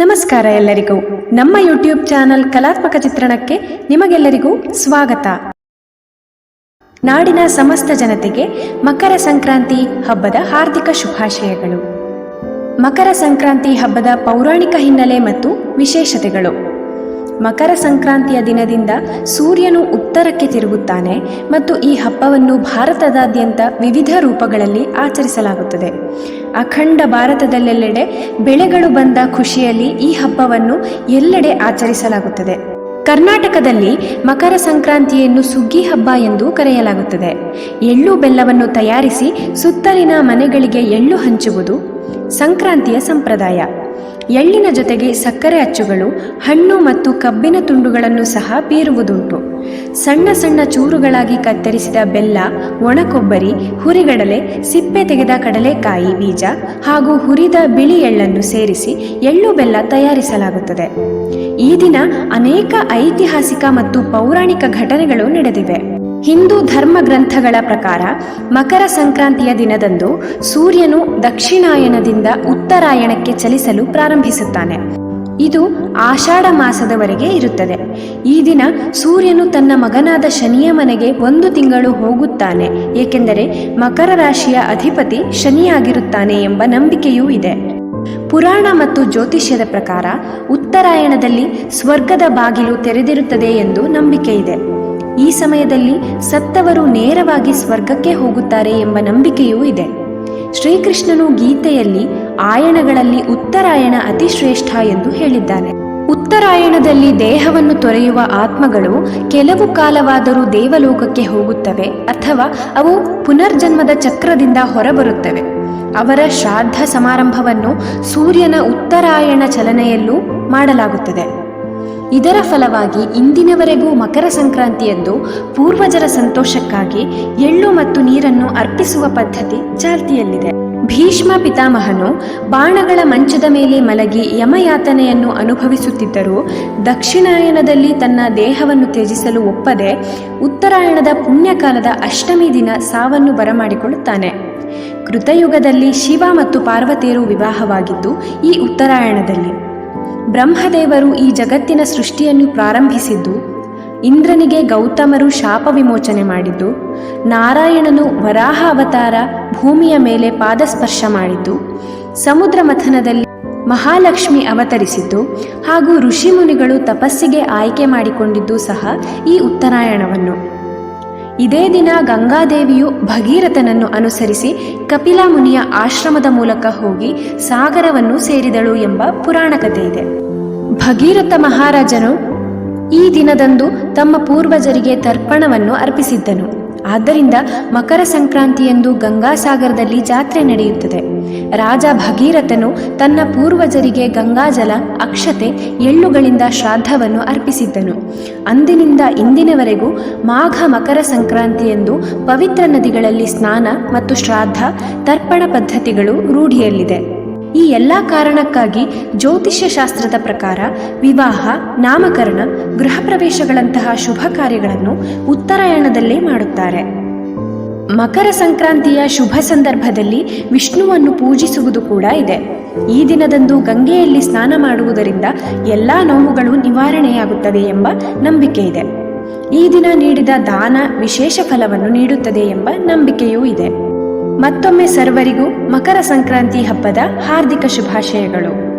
ನಮಸ್ಕಾರ ಎಲ್ಲರಿಗೂ. ನಮ್ಮ ಯೂಟ್ಯೂಬ್ ಚಾನಲ್ ಕಲಾತ್ಮಕ ಚಿತ್ರಣಕ್ಕೆ ನಿಮಗೆಲ್ಲರಿಗೂ ಸ್ವಾಗತ. ನಾಡಿನ ಸಮಸ್ತ ಜನತೆಗೆ ಮಕರ ಸಂಕ್ರಾಂತಿ ಹಬ್ಬದ ಹಾರ್ದಿಕ ಶುಭಾಶಯಗಳು. ಮಕರ ಸಂಕ್ರಾಂತಿ ಹಬ್ಬದ ಪೌರಾಣಿಕ ಹಿನ್ನೆಲೆ ಮತ್ತು ವಿಶೇಷತೆಗಳು. ಮಕರ ಸಂಕ್ರಾಂತಿಯ ದಿನದಿಂದ ಸೂರ್ಯನು ಉತ್ತರಕ್ಕೆ ತಿರುಗುತ್ತಾನೆ ಮತ್ತು ಈ ಹಬ್ಬವನ್ನು ಭಾರತದಾದ್ಯಂತ ವಿವಿಧ ರೂಪಗಳಲ್ಲಿ ಆಚರಿಸಲಾಗುತ್ತದೆ. ಅಖಂಡ ಭಾರತದಲ್ಲೆಲ್ಲೆಡೆ ಬೆಳೆಗಳು ಬಂದ ಖುಷಿಯಲ್ಲಿ ಈ ಹಬ್ಬವನ್ನು ಎಲ್ಲೆಡೆ ಆಚರಿಸಲಾಗುತ್ತದೆ. ಕರ್ನಾಟಕದಲ್ಲಿ ಮಕರ ಸಂಕ್ರಾಂತಿಯನ್ನು ಸುಗ್ಗಿ ಹಬ್ಬ ಎಂದು ಕರೆಯಲಾಗುತ್ತದೆ. ಎಳ್ಳು ಬೆಲ್ಲವನ್ನು ತಯಾರಿಸಿ ಸುತ್ತಲಿನ ಮನೆಗಳಿಗೆ ಎಳ್ಳು ಹಂಚುವುದು ಸಂಕ್ರಾಂತಿಯ ಸಂಪ್ರದಾಯ. ಎಳ್ಳಿನ ಜೊತೆಗೆ ಸಕ್ಕರೆ ಅಚ್ಚುಗಳು, ಹಣ್ಣು ಮತ್ತು ಕಬ್ಬಿನ ತುಂಡುಗಳನ್ನು ಸಹ ಬೀರುವುದುಂಟು ಸಣ್ಣ ಸಣ್ಣ ಚೂರುಗಳಾಗಿ ಕತ್ತರಿಸಿದ ಬೆಲ್ಲ, ಒಣಕೊಬ್ಬರಿ, ಹುರಿಗಡಲೆ, ಸಿಪ್ಪೆ ತೆಗೆದ ಕಡಲೆಕಾಯಿ ಬೀಜ ಹಾಗೂ ಹುರಿದ ಬಿಳಿ ಎಳ್ಳನ್ನು ಸೇರಿಸಿ ಎಳ್ಳು ಬೆಲ್ಲ ತಯಾರಿಸಲಾಗುತ್ತದೆ. ಈ ದಿನ ಅನೇಕ ಐತಿಹಾಸಿಕ ಮತ್ತು ಪೌರಾಣಿಕ ಘಟನೆಗಳು ನಡೆದಿವೆ. ಹಿಂದೂ ಧರ್ಮ ಗ್ರಂಥಗಳ ಪ್ರಕಾರ ಮಕರ ಸಂಕ್ರಾಂತಿಯ ದಿನದಂದು ಸೂರ್ಯನು ದಕ್ಷಿಣಾಯನದಿಂದ ಉತ್ತರಾಯಣಕ್ಕೆ ಚಲಿಸಲು ಪ್ರಾರಂಭಿಸುತ್ತಾನೆ. ಇದು ಆಷಾಢ ಮಾಸದವರೆಗೆ ಇರುತ್ತದೆ. ಈ ದಿನ ಸೂರ್ಯನು ತನ್ನ ಮಗನಾದ ಶನಿಯ ಮನೆಗೆ ಒಂದು ತಿಂಗಳು ಹೋಗುತ್ತಾನೆ, ಏಕೆಂದರೆ ಮಕರ ರಾಶಿಯ ಅಧಿಪತಿ ಶನಿಯಾಗಿರುತ್ತಾನೆ ಎಂಬ ನಂಬಿಕೆಯೂ ಇದೆ. ಪುರಾಣ ಮತ್ತು ಜ್ಯೋತಿಷ್ಯದ ಪ್ರಕಾರ ಉತ್ತರಾಯಣದಲ್ಲಿ ಸ್ವರ್ಗದ ಬಾಗಿಲು ತೆರೆದಿರುತ್ತದೆ ಎಂದು ನಂಬಿಕೆ ಇದೆ. ಈ ಸಮಯದಲ್ಲಿ ಸತ್ತವರು ನೇರವಾಗಿ ಸ್ವರ್ಗಕ್ಕೆ ಹೋಗುತ್ತಾರೆ ಎಂಬ ನಂಬಿಕೆಯೂ ಇದೆ. ಶ್ರೀಕೃಷ್ಣನು ಗೀತೆಯಲ್ಲಿ ಆಯಣಗಳಲ್ಲಿ ಉತ್ತರಾಯಣ ಅತಿ ಶ್ರೇಷ್ಠ ಎಂದು ಹೇಳಿದ್ದಾನೆ. ಉತ್ತರಾಯಣದಲ್ಲಿ ದೇಹವನ್ನು ತೊರೆಯುವ ಆತ್ಮಗಳು ಕೆಲವು ಕಾಲವಾದರೂ ದೇವಲೋಕಕ್ಕೆ ಹೋಗುತ್ತವೆ ಅಥವಾ ಅವು ಪುನರ್ಜನ್ಮದ ಚಕ್ರದಿಂದ ಹೊರಬರುತ್ತವೆ. ಅವರ ಶ್ರಾದ್ದ ಸಮಾರಂಭವನ್ನು ಸೂರ್ಯನ ಉತ್ತರಾಯಣ ಚಲನೆಯಲ್ಲೂ ಮಾಡಲಾಗುತ್ತದೆ. ಇದರ ಫಲವಾಗಿ ಇಂದಿನವರೆಗೂ ಮಕರ ಸಂಕ್ರಾಂತಿಯಂದು ಪೂರ್ವಜರ ಸಂತೋಷಕ್ಕಾಗಿ ಎಳ್ಳು ಮತ್ತು ನೀರನ್ನು ಅರ್ಪಿಸುವ ಪದ್ಧತಿ ಚಾಲ್ತಿಯಲ್ಲಿದೆ. ಭೀಷ್ಮ ಪಿತಾಮಹನು ಬಾಣಗಳ ಮಂಚದ ಮೇಲೆ ಮಲಗಿ ಯಮಯಾತನೆಯನ್ನು ಅನುಭವಿಸುತ್ತಿದ್ದರೂ ದಕ್ಷಿಣಾಯನದಲ್ಲಿ ತನ್ನ ದೇಹವನ್ನು ತ್ಯಜಿಸಲು ಒಪ್ಪದೆ ಉತ್ತರಾಯಣದ ಪುಣ್ಯಕಾಲದ ಅಷ್ಟಮಿ ದಿನ ಸಾವನ್ನು ಬರಮಾಡಿಕೊಳ್ಳುತ್ತಾನೆ. ಕೃತಯುಗದಲ್ಲಿ ಶಿವ ಮತ್ತು ಪಾರ್ವತಿಯರು ವಿವಾಹವಾಗಿದ್ದು ಈ ಉತ್ತರಾಯಣದಲ್ಲಿ. ಬ್ರಹ್ಮದೇವರು ಈ ಜಗತ್ತಿನ ಸೃಷ್ಟಿಯನ್ನು ಪ್ರಾರಂಭಿಸಿದ್ದು, ಇಂದ್ರನಿಗೆ ಗೌತಮರು ಶಾಪ ವಿಮೋಚನೆ ಮಾಡಿದ್ದು, ನಾರಾಯಣನು ವರಾಹ ಅವತಾರ ಭೂಮಿಯ ಮೇಲೆ ಪಾದಸ್ಪರ್ಶ ಮಾಡಿದ್ದು, ಸಮುದ್ರ ಮಥನದಲ್ಲಿ ಮಹಾಲಕ್ಷ್ಮಿ ಅವತರಿಸಿದ್ದು ಹಾಗೂ ಋಷಿಮುನಿಗಳು ತಪಸ್ಸಿಗೆ ಆಯ್ಕೆ ಮಾಡಿಕೊಂಡಿದ್ದು ಸಹ ಈ ಉತ್ತರಾಯಣವನ್ನು. ಇದೇ ದಿನ ಗಂಗಾದೇವಿಯು ಭಗೀರಥನನ್ನು ಅನುಸರಿಸಿ ಕಪಿಲಾ ಮುನಿಯ ಆಶ್ರಮದ ಮೂಲಕ ಹೋಗಿ ಸಾಗರವನ್ನು ಸೇರಿದಳು ಎಂಬ ಪುರಾಣ ಕಥೆ ಇದೆ. ಭಗೀರಥ ಮಹಾರಾಜನು ಈ ದಿನದಂದು ತಮ್ಮ ಪೂರ್ವಜರಿಗೆ ತರ್ಪಣವನ್ನು ಅರ್ಪಿಸಿದ್ದನು. ಆದ್ದರಿಂದ ಮಕರ ಸಂಕ್ರಾಂತಿಯಂದು ಗಂಗಾಸಾಗರದಲ್ಲಿ ಜಾತ್ರೆ ನಡೆಯುತ್ತದೆ. ರಾಜ ಭಗೀರಥನು ತನ್ನ ಪೂರ್ವಜರಿಗೆ ಗಂಗಾಜಲ, ಅಕ್ಷತೆ, ಎಳ್ಳುಗಳಿಂದ ಶ್ರಾದ್ದವನ್ನು ಅರ್ಪಿಸಿದ್ದನು. ಅಂದಿನಿಂದ ಇಂದಿನವರೆಗೂ ಮಾಘ ಮಕರ ಸಂಕ್ರಾಂತಿಯಂದು ಪವಿತ್ರ ನದಿಗಳಲ್ಲಿ ಸ್ನಾನ ಮತ್ತು ಶ್ರಾದ್ದ, ತರ್ಪಣ ಪದ್ಧತಿಗಳು ರೂಢಿಯಲ್ಲಿದೆ. ಈ ಎಲ್ಲ ಕಾರಣಕ್ಕಾಗಿ ಜ್ಯೋತಿಷ್ಯ ಶಾಸ್ತ್ರದ ಪ್ರಕಾರ ವಿವಾಹ, ನಾಮಕರಣ ಗೃಹ ಪ್ರವೇಶಗಳಂತಹ ಶುಭ ಕಾರ್ಯಗಳನ್ನು ಉತ್ತರಾಯಣದಲ್ಲೇ ಮಾಡುತ್ತಾರೆ. ಮಕರ ಸಂಕ್ರಾಂತಿಯ ಶುಭ ಸಂದರ್ಭದಲ್ಲಿ ವಿಷ್ಣುವನ್ನು ಪೂಜಿಸುವುದು ಕೂಡ ಇದೆ. ಈ ದಿನದಂದು ಗಂಗೆಯಲ್ಲಿ ಸ್ನಾನ ಮಾಡುವುದರಿಂದ ಎಲ್ಲ ನೋವುಗಳು ನಿವಾರಣೆಯಾಗುತ್ತವೆ ಎಂಬ ನಂಬಿಕೆ ಇದೆ. ಈ ದಿನ ನೀಡಿದ ದಾನ ವಿಶೇಷ ಫಲವನ್ನು ನೀಡುತ್ತದೆ ಎಂಬ ನಂಬಿಕೆಯೂ ಇದೆ. ಮತ್ತೊಮ್ಮೆ ಸರ್ವರಿಗೂ ಮಕರ ಸಂಕ್ರಾಂತಿ ಹಬ್ಬದ ಹಾರ್ದಿಕ ಶುಭಾಶಯಗಳು.